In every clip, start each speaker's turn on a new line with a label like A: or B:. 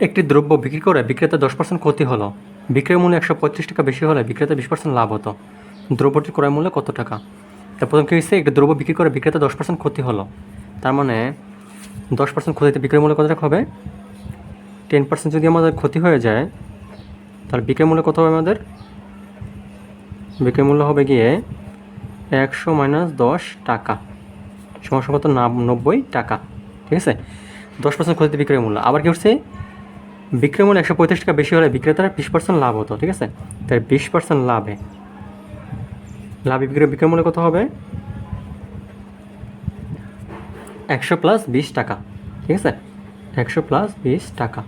A: একটি দ্রব্য বিক্রি করে বিক্রেতা দশ পার্সেন্ট ক্ষতি হলো। বিক্রয় মূল্য একশো পঁয়ত্রিশ টাকা বেশি হলে বিক্রেতা বিশ পার্সেন্ট লাভ হতো। দ্রব্যটির ক্রয় মূল্য কত টাকা? তা প্রথম কী হয়েছে একটি দ্রব্য বিক্রি করে বিক্রেতা দশ পার্সেন্ট ক্ষতি হলো। তার মানে দশ পার্সেন্ট ক্ষতিতে বিক্রয় মূল্য কত টাকা হবে? টেন পার্সেন্ট যদি আমাদের ক্ষতি হয়ে যায়, তাহলে বিক্রয় মূল্য কত হবে আমাদের? বিক্রয় মূল্য হবে গিয়ে একশো মাইনাস দশ টাকা। সমস্যা কত নব্বই টাকা। ঠিক আছে? দশ পার্সেন্ট ক্ষতিতে বিক্রয় মূল্য। আবার কি হচ্ছে? বিক্রয় মূল্য একশো পঁয়ত্রিশ টাকা বেশি হলে বিক্রেতার বিশ পার্সেন্ট লাভ হতো, ঠিক আছে? তাই বিশ পার্সেন্ট লাভে। লাভে বিক্রয় বিক্রয় মূল্য কত হবে? একশো প্লাস বিশ টাকা, ঠিক আছে? একশো প্লাস বিশ টাকা।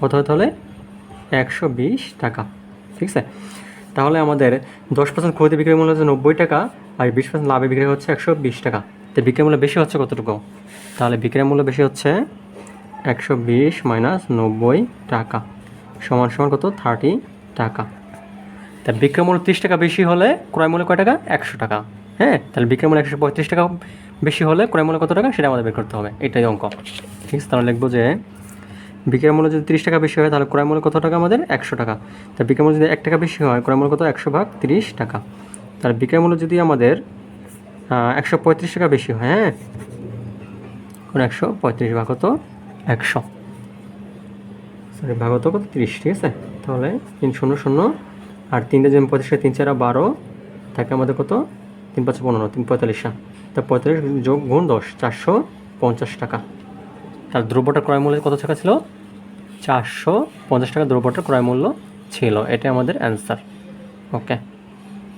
A: কত হলে? একশো বিশ টাকা, ঠিক আছে? তাহলে আমাদের দশ পার্সেন্ট ক্ষতি বিক্রয় মূল্য হচ্ছে নব্বই টাকা আর বিশ পার্সেন্ট লাভে বিক্রয় হচ্ছে একশো বিশ টাকা। তো বিক্রয় মূল্য বেশি হচ্ছে কতটুকু? তাহলে বিক্রয় মূল্য বেশি হচ্ছে একশো বিশ মাইনাস নব্বই টাকা। সমান সমান কত? থার্টি টাকা। তা বিক্রয় মূল্য ত্রিশ টাকা বেশি হলে ক্রয় মূল্য কয় টাকা? একশো টাকা। হ্যাঁ? তাহলে বিক্রয় মূল্য একশো পঁয়ত্রিশ টাকা বেশি হলে ক্রয় মূল্য কত টাকা? সেটা আমাদের বের করতে হবে। এটাই অঙ্ক। ঠিক আছে? তাহলে লিখব যে বিক্রয় মূল্য যদি তিরিশ টাকা বেশি হয়, তাহলে ক্রয় মূল্য কত টাকা আমাদের? একশো টাকা। তা বিক্রয় মূল্য যদি এক টাকা বেশি হয়, ক্রয় মূল্য কত? একশো ভাগ তিরিশ টাকা। তাহলে বিক্রয় মূল্য যদি আমাদের একশো পঁয়ত্রিশ টাকা বেশি হয় হ্যাঁ? একশো পঁয়ত্রিশ ভাগ কত? একশো। সরি ভাগ হতো কত? তিরিশ, ঠিক আছে? তাহলে তিন শূন্য শূন্য আর তিনটে যেমন পঁয়ত্রিশ তিন চারা বারো থাকে আমাদের কত? তিন পাঁচ পনেরো, তিন পঁয়তাল্লিশ তা পঁয়তাল্লিশ যোগ গুণ দশ, চারশো পঞ্চাশ টাকা। তার দ্রব্যটার ক্রয় মূল্য কত টাকা ছিল? চারশো পঞ্চাশ টাকা দ্রব্যটার ক্রয় মূল্য ছিল। এটা আমাদের অ্যান্সার ওকে